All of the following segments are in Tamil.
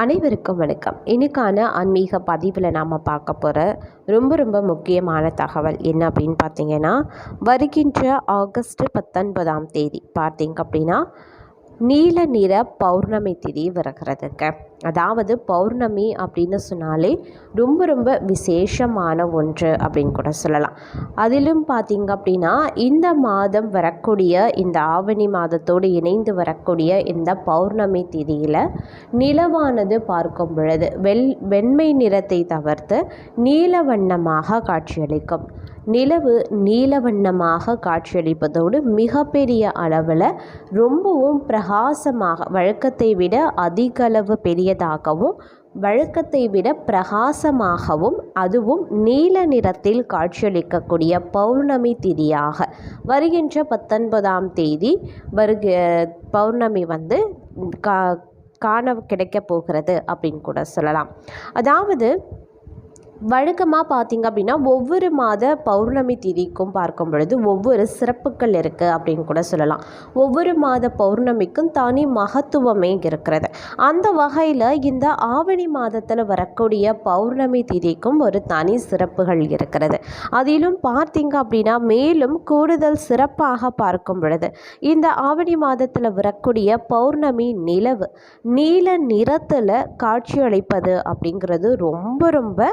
அனைவருக்கும் வணக்கம். இன்னைக்கான ஆன்மீக பதிவில் நாம் பார்க்க போகிற ரொம்ப ரொம்ப முக்கியமான தகவல் என்ன அப்படின்னு பார்த்தீங்கன்னா வருகின்ற ஆகஸ்ட் பத்தொன்பதாம் தேதி பார்த்தீங்க அப்படின்னா நீல நிற பௌர்ணமி திதி வருகிறதுங்க. அதாவது பௌர்ணமி அப்படின்னு சொன்னாலே ரொம்ப ரொம்ப விசேஷமான ஒன்று அப்படின்னு கூட சொல்லலாம். அதிலும் பார்த்திங்க அப்படின்னா இந்த மாதம் வரக்கூடிய இந்த ஆவணி மாதத்தோடு இணைந்து வரக்கூடிய இந்த பௌர்ணமி திதியில் நிலவானது பார்க்கும் பொழுது வெள் வெண்மை நிறத்தை தவிர்த்து நீல வண்ணமாக காட்சியளிக்கும். நிலவு நீல வண்ணமாக காட்சியளிப்பதோடு மிகப்பெரிய அளவில் ரொம்பவும் பிரகாசமாக வழக்கத்தை விட அதிக அளவு பெரியதாகவும் வழக்கத்தை விட பிரகாசமாகவும் அதுவும் நீல நிறத்தில் காட்சியளிக்கக்கூடிய பௌர்ணமி திதியாக. வருகின்ற பத்தொன்பதாம் தேதி வருக பௌர்ணமி வந்து கா காண கிடைக்க போகிறது அப்படின்னு கூட சொல்லலாம். அதாவது வழக்கமாக பார்த்திங்க அப்படின்னா ஒவ்வொரு மாத பௌர்ணமி திதிக்கும் பார்க்கும் பொழுது ஒவ்வொரு சிறப்புகள் இருக்குது அப்படின்னு கூட சொல்லலாம். ஒவ்வொரு மாத பௌர்ணமிக்கும் தனி மகத்துவமே இருக்கிறது. அந்த வகையில் இந்த ஆவணி மாதத்தில் வரக்கூடிய பௌர்ணமி திதிக்கும் ஒரு தனி சிறப்புகள் இருக்கிறது. அதிலும் பார்த்திங்க அப்படின்னா மேலும் கூடுதல் சிறப்பாக பார்க்கும் பொழுது இந்த ஆவணி மாதத்தில் வரக்கூடிய பௌர்ணமி நிலவு நீல நிறத்தில் காட்சியளிப்பது அப்படிங்கிறது ரொம்ப ரொம்ப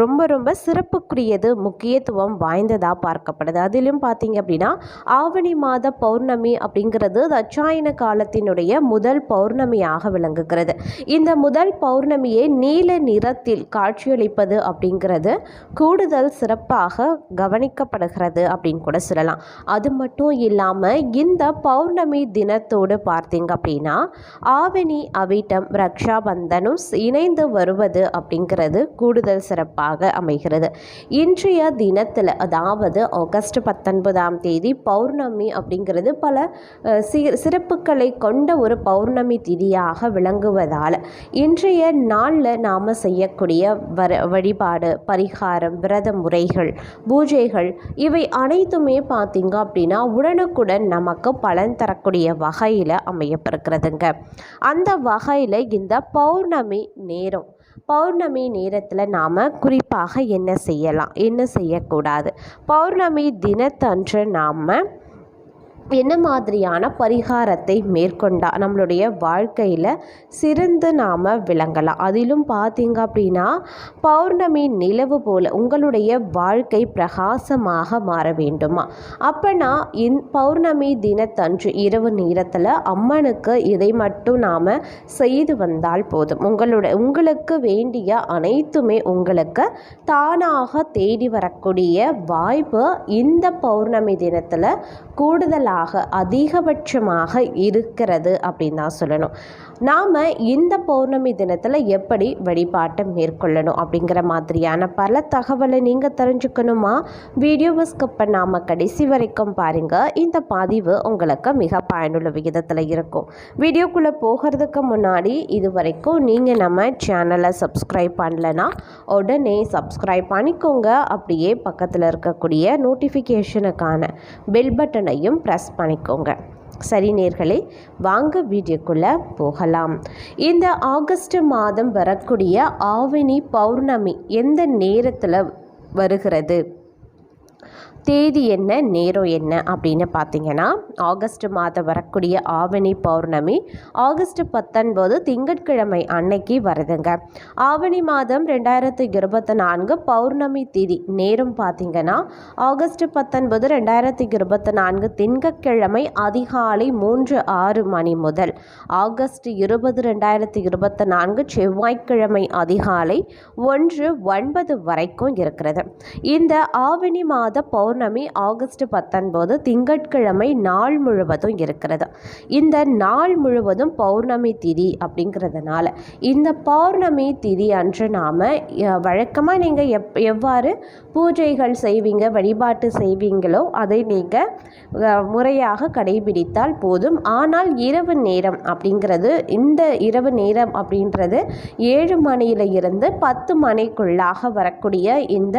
ரொம்ப ரொம்ப சிறப்புக்குரியது முக்கியத்துவம் வாய்ந்ததாக பார்க்கப்படுது. அதிலும் பார்த்தீங்க அப்படின்னா ஆவணி மாத பௌர்ணமி அப்படிங்கிறது தட்சாயன காலத்தினுடைய முதல் பௌர்ணமியாக விளங்குகிறது. இந்த முதல் பௌர்ணமியை நீல நிறத்தில் காட்சியளிப்பது அப்படிங்கிறது கூடுதல் சிறப்பாக கவனிக்கப்படுகிறது அப்படின்னு கூட சொல்லலாம். அது மட்டும் இல்லாமல் இந்த பௌர்ணமி தினத்தோடு பார்த்தீங்க அப்படின்னா ஆவணி அவிட்டம் ரக்ஷாபந்தனும் இணைந்து வருவது அப்படிங்கிறது கூடுதல் சிறப்பாக அமைகிறது. இன்றைய தினத்தில் அதாவது ஆகஸ்ட் பத்தொன்பதாம் தேதி பௌர்ணமி அப்படிங்கிறது பல சிறப்புகளை கொண்ட ஒரு பௌர்ணமி திதியாக விளங்குவதால் இன்றைய நாளில் நாம் செய்யக்கூடிய வர வழிபாடு பரிகாரம் விரத முறைகள் பூஜைகள் இவை அனைத்துமே பார்த்திங்க அப்படின்னா உடனுக்குடன் நமக்கு பலன் தரக்கூடிய வகையில் அமையப்பிருக்கிறதுங்க அந்த வகையில் இந்த பௌர்ணமி நேரம் பௌர்ணமி நேரத்தில் நாம் குறிப்பாக என்ன செய்யலாம்? என்ன செய்யக்கூடாது? பௌர்ணமி தினத்தன்று நாம் என்ன மாதிரியான பரிகாரத்தை மேற்கொண்டால் நம்மளுடைய வாழ்க்கையில் சிறந்து நாம் விளங்கலாம். அதிலும் பார்த்தீங்க அப்படின்னா பௌர்ணமி நிலவு போல் உங்களுடைய வாழ்க்கை பிரகாசமாக மாற வேண்டுமா? அப்போனா இந் பௌர்ணமி தினத்தன்று இரவு நேரத்தில் அம்மனுக்கு இதை மட்டும் நாம் செய்து வந்தால் போதும். உங்களுடைய உங்களுக்கு வேண்டிய அனைத்துமே உங்களுக்கு தானாக தேடி வரக்கூடிய வாய்ப்பு இந்த பௌர்ணமி தினத்தில் கூடுதலாக அதிகமாக அதிகபட்சமாக இருக்கிறது அப்படின்னு தான் சொல்லணும். நாம் இந்த பௌர்ணமி தினத்தில் எப்படி வழிபாட்டை மேற்கொள்ளணும் அப்படிங்கிற மாதிரியான பல தகவலை நீங்கள் தெரிஞ்சுக்கணுமா? வீடியோவை ஸ்கிப் பண்ணாமல் கடைசி வரைக்கும் பாருங்கள் இந்த பதிவு உங்களுக்கு மிக பயனுள்ள விகிதத்தில் இருக்கும். வீடியோக்குள்ளே போகிறதுக்கு முன்னாடி இது வரைக்கும் நீங்கள் நம்ம சேனலை சப்ஸ்கிரைப் பண்ணலைன்னா உடனே சப்ஸ்கிரைப் பண்ணிக்கோங்க. அப்படியே பக்கத்தில் இருக்கக்கூடிய நோட்டிஃபிகேஷனுக்கான பெல் பட்டனையும் ப்ரெஸ் பண்ணிக்கோங்க. சரி நேர்களை வாங்க வீடியோக்குள்ளே போகலாம். இந்த ஆகஸ்ட் மாதம் வரக்கூடிய ஆவணி பௌர்ணமி எந்த நேரத்தில் வருகிறது? தேதி என்ன நேரம் என்ன அப்படின்னு பார்த்தீங்கன்னா ஆகஸ்ட் மாதம் வரக்கூடிய ஆவணி பௌர்ணமி ஆகஸ்ட் பத்தொன்பது திங்கட்கிழமை அன்னைக்கு வருதுங்க. ஆவணி மாதம் ரெண்டாயிரத்தி இருபத்தி நான்கு பௌர்ணமி திதி நேரம் பார்த்தீங்கன்னா ஆகஸ்ட் பத்தொன்பது ரெண்டாயிரத்தி இருபத்தி நான்கு திங்கட்கிழமை அதிகாலை மூன்று ஆறு மணி முதல் ஆகஸ்ட் இருபது ரெண்டாயிரத்தி இருபத்தி நான்கு செவ்வாய்க்கிழமை அதிகாலை ஒன்று ஒன்பது வரைக்கும் இருக்கிறது. இந்த ஆவணி மாதம் மாத பௌர்ணமி ஆகஸ்ட் பத்தொன்பது திங்கட்கிழமை நாள் முழுவதும் இருக்கிறது. இந்த நாள் முழுவதும் பௌர்ணமி திதி அப்படிங்கிறதுனால இந்த பௌர்ணமி திதி அன்று நாம் வழக்கமாக நீங்கள் எப் எவ்வாறு பூஜைகள் செய்வீங்க வழிபாட்டு செய்வீங்களோ அதை நீங்கள் முறையாக கடைபிடித்தால் போதும். ஆனால் இரவு நேரம் அப்படிங்கிறது இந்த இரவு நேரம் அப்படின்றது ஏழு மணியில இருந்து பத்து மணிக்குள்ளாக வரக்கூடிய இந்த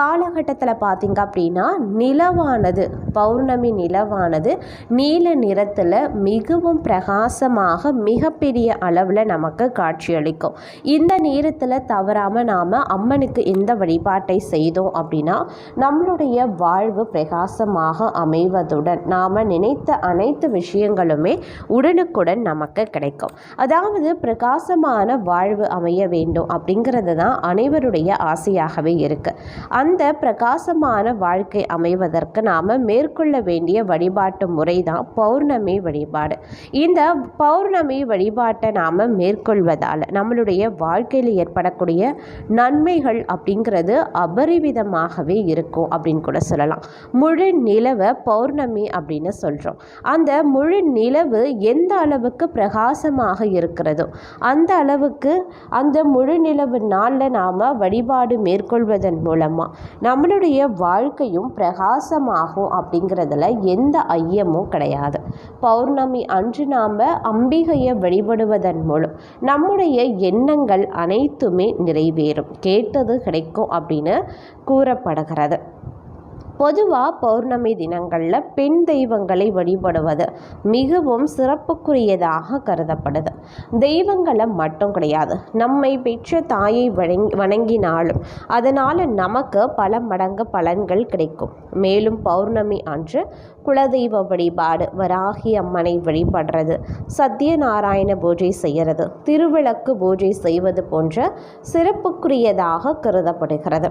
காலகட்டத்தில் பார்த்தீங்க அப்படின்னா நிலவானது பௌர்ணமி நிலவானது நீல நிறத்தில் மிகவும் பிரகாசமாக மிகப்பெரிய அளவில் நமக்கு காட்சியளிக்கும். இந்த நேரத்தில் தவறாமல் நாம் அம்மனுக்கு எந்த வழிபாட்டை செய்தோம் அப்படின்னா நம்மளுடைய வாழ்வு பிரகாசமாக அமைவதுடன் நாம் நினைத்த அனைத்து விஷயங்களுமே உடனுக்குடன் நமக்கு கிடைக்கும். அதாவது பிரகாசமான வாழ்வு அமைய வேண்டும் அப்படிங்கிறது தான் அனைவருடைய ஆசையாகவே இருக்குது அந்த பிரகாசமான வாழ்க்கை அமைவதற்கு நாம் மேற்கொள்ள வேண்டிய வழிபாட்டு முறை தான் பௌர்ணமி வழிபாடு. இந்த பௌர்ணமி வழிபாட்டை நாம் மேற்கொள்வதால் நம்மளுடைய வாழ்க்கையில் ஏற்படக்கூடிய நன்மைகள் அப்படிங்கிறது அபரிவிதமாகவே இருக்கும் அப்படின்னு கூட சொல்லலாம். முழு நிலவை பௌர்ணமி அப்படின்னு சொல்கிறோம் அந்த முழு நிலவு எந்த அளவுக்கு பிரகாசமாக இருக்கிறதோ அந்த அளவுக்கு அந்த முழு நிலவு நாளில் நாம் வழிபாடு மேற்கொள்வதன் மூலமாக நம்மளுடைய வாழ் வாழ்க்கையும் பிரகாசமாகும் அப்படிங்கிறதுல எந்த ஐயமும் கிடையாது. பௌர்ணமி அன்று நாம் அம்பிகையை வழிபடுவதன் மூலம் நம்முடைய எண்ணங்கள் அனைத்துமே நிறைவேறும். கேட்டது கிடைக்கும் அப்படின்னு கூறப்படுகிறது. பொதுவாக பௌர்ணமி தினங்களில் பெண் தெய்வங்களை வழிபடுவது மிகவும் சிறப்புக்குரியதாக கருதப்படுது. தெய்வங்களை மட்டும் கிடையாது நம்மை பெற்ற தாயை வணங்கினாலும் அதனால் நமக்கு பல மடங்கு பலன்கள் கிடைக்கும். மேலும் பௌர்ணமி அன்று குலதெய்வ வழிபாடு வராகி அம்மனை வழிபடுறது சத்யநாராயண பூஜை செய்கிறது திருவிளக்கு பூஜை செய்வது போன்ற சிறப்புக்குரியதாக கருதப்படுகிறது.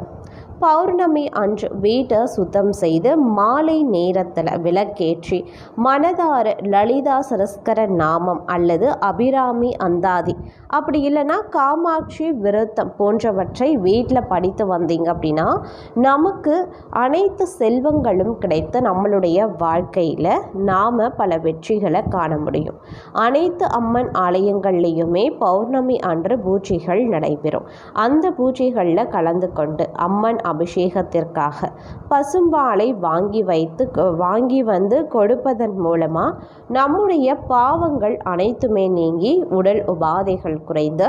பௌர்ணமி அன்று வீட்டை சுத்தம் செய்து மாலை நேரத்தில் விளக்கேற்றி மனதார லலிதா சரஸ்கர நாமம் அல்லது அபிராமி அந்தாதி அப்படி இல்லைன்னா காமாட்சி விருத்தம் போன்றவற்றை வீட்டில் படித்து வந்தீங்க அப்படின்னா நமக்கு அனைத்து செல்வங்களும் கிடைத்து நம்மளுடைய வாழ்க்கையில் நாம் பல வெற்றிகளை காண முடியும். அனைத்து அம்மன் ஆலயங்கள்லேயுமே பௌர்ணமி அன்று பூஜைகள் நடைபெறும். அந்த பூஜைகளில் கலந்து கொண்டு அம்மன் அபிஷேகத்திற்காக பசும்பாலை வாங்கி வைத்து வாங்கி வந்து கொடுப்பதன் மூலமாக நம்முடைய பாவங்கள் அனைத்துமே நீங்கி உடல் உபாதைகள் குறைந்து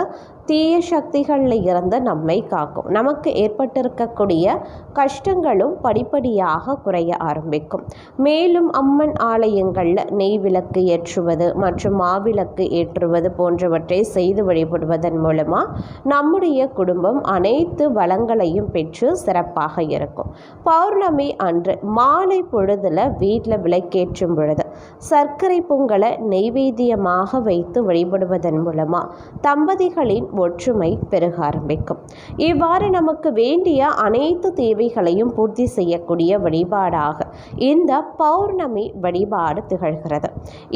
தீய சக்திகளில் இருந்து நம்மை காக்கும். நமக்கு ஏற்பட்டிருக்கக்கூடிய கஷ்டங்களும் படிப்படியாக குறைய ஆரம்பிக்கும். மேலும் அம்மன் ஆலயங்களில் நெய் விளக்கு ஏற்றுவது மற்றும் மாவிளக்கு ஏற்றுவது போன்றவற்றை செய்து வழிபடுவதன் மூலமாக நம்முடைய குடும்பம் அனைத்து வளங்களையும் பெற்று சிறப்பாக இருக்கும். பௌர்ணமி அன்று மாலை பொழுதில் வீட்டில் விளக்கேற்றும் பொழுது சர்க்கரை பொங்கலை நெய்வேத்தியமாக வைத்து வழிபடுவதன் மூலமாக தம்பதிகளின் ஒற்றுமை பெருக ஆரம்பிக்கும். இவ்வாறு நமக்கு வேண்டிய அனைத்து தேவைகளையும் பூர்த்தி செய்யக்கூடிய வழிபாடாக இந்த பௌர்ணமி வழிபாடு திகழ்கிறது.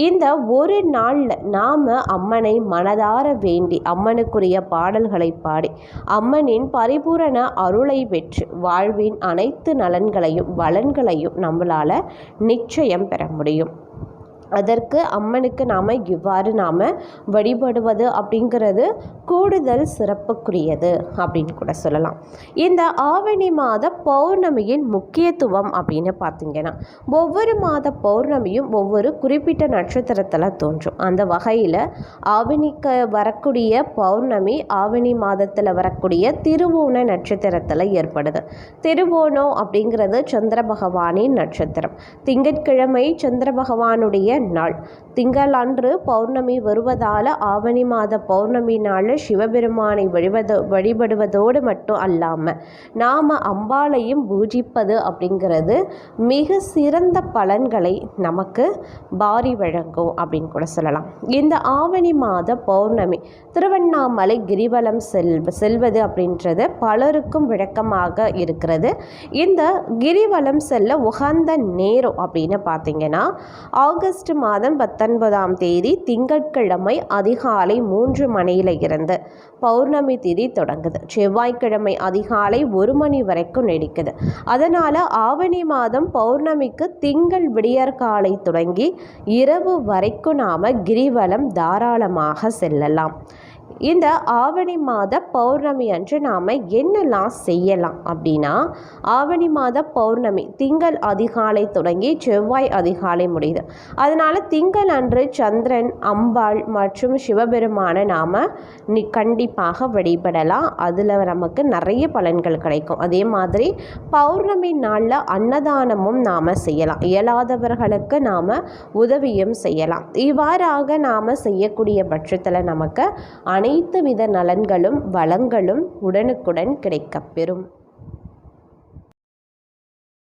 இந்த ஒரு நாளில் நாம் அம்மனை மனதார வேண்டி அம்மனுக்குரிய பாடல்களை பாடி அம்மனின் பரிபூரண அருளை பெற்று வாழ்வின் அனைத்து நலன்களையும் வளன்களையும் நம்மளால் நிச்சயம் பெற முடியும். அதற்கு அம்மனுக்கு நாம் இவ்வாறு நாம் வழிபடுவது அப்படிங்கிறது கூடுதல் சிறப்புக்குரியது அப்படின்னு கூட சொல்லலாம். இந்த ஆவணி மாத பௌர்ணமியின் முக்கியத்துவம் அப்படின்னு பார்த்தீங்கன்னா ஒவ்வொரு மாத பௌர்ணமியும் ஒவ்வொரு குறிப்பிட்ட நட்சத்திரத்தில் தோன்றும். அந்த வகையில் ஆவணிக்கு வரக்கூடிய பௌர்ணமி ஆவணி மாதத்தில் வரக்கூடிய திருவோண நட்சத்திரத்தில் ஏற்படுது. திருவோணம் அப்படிங்கிறது சந்திர பகவானின் நட்சத்திரம். திங்கட்கிழமை சந்திர பகவானுடைய நாள். திங்களன்று பௌர்ணமி வருவதால் ஆவணி மாத பௌர்ணமி நாளில் சிவபெருமானை வழிபது வழிபடுவதோடு மட்டும் அல்லாமல் நாம் அம்பாளையும் பூஜிப்பது அப்படிங்கிறது மிக சிறந்த பலன்களை நமக்கு பாரி வழங்கும் அப்படின்னு கூட சொல்லலாம். இந்த ஆவணி மாத பௌர்ணமி திருவண்ணாமலை கிரிவலம் செல் செல்வது அப்படின்றது பலருக்கும் விளக்கமாக இருக்கிறது. இந்த கிரிவலம் செல்ல உகந்த நேரம் அப்படின்னு பார்த்தீங்கன்னா ஆகஸ்ட் மாதம் பத்தொன்பதாம் தேதி திங்கட்கிழமை அதிகாலை மூன்று மணியில இருந்து பௌர்ணமி திதி தொடங்குது. செவ்வாய்க்கிழமை அதிகாலை ஒரு மணி வரைக்கும் நீடிக்குது. அதனால் ஆவணி மாதம் பௌர்ணமிக்கு திங்கள் விடியற்காலை தொடங்கி இரவு வரைக்கும் நாம் கிரிவலம் தாராளமாக செல்லலாம். இந்த ஆவணி மாத பௌர்ணமி அன்று நாம் என்னெல்லாம் செய்யலாம் அப்படின்னா ஆவணி மாத பௌர்ணமி திங்கள் அதிகாலை தொடங்கி செவ்வாய் அதிகாலை முடியுது. அதனால் திங்கள் அன்று சந்திரன் அம்பாள் மற்றும் சிவபெருமானை நாம் நி கண்டிப்பாக வழிபடலாம். அதில் நமக்கு நிறைய பலன்கள் கிடைக்கும். அதே மாதிரி பௌர்ணமி நாளில் அன்னதானமும் நாம் செய்யலாம். இயலாதவர்களுக்கு நாம் உதவியும் செய்யலாம். இவ்வாறாக நாம் செய்யக்கூடிய பட்சத்தில் நமக்கு அனைத்து வித நலன்களும் வளங்களும் உடனுக்குடன் கிடைக்கப்பெறும்.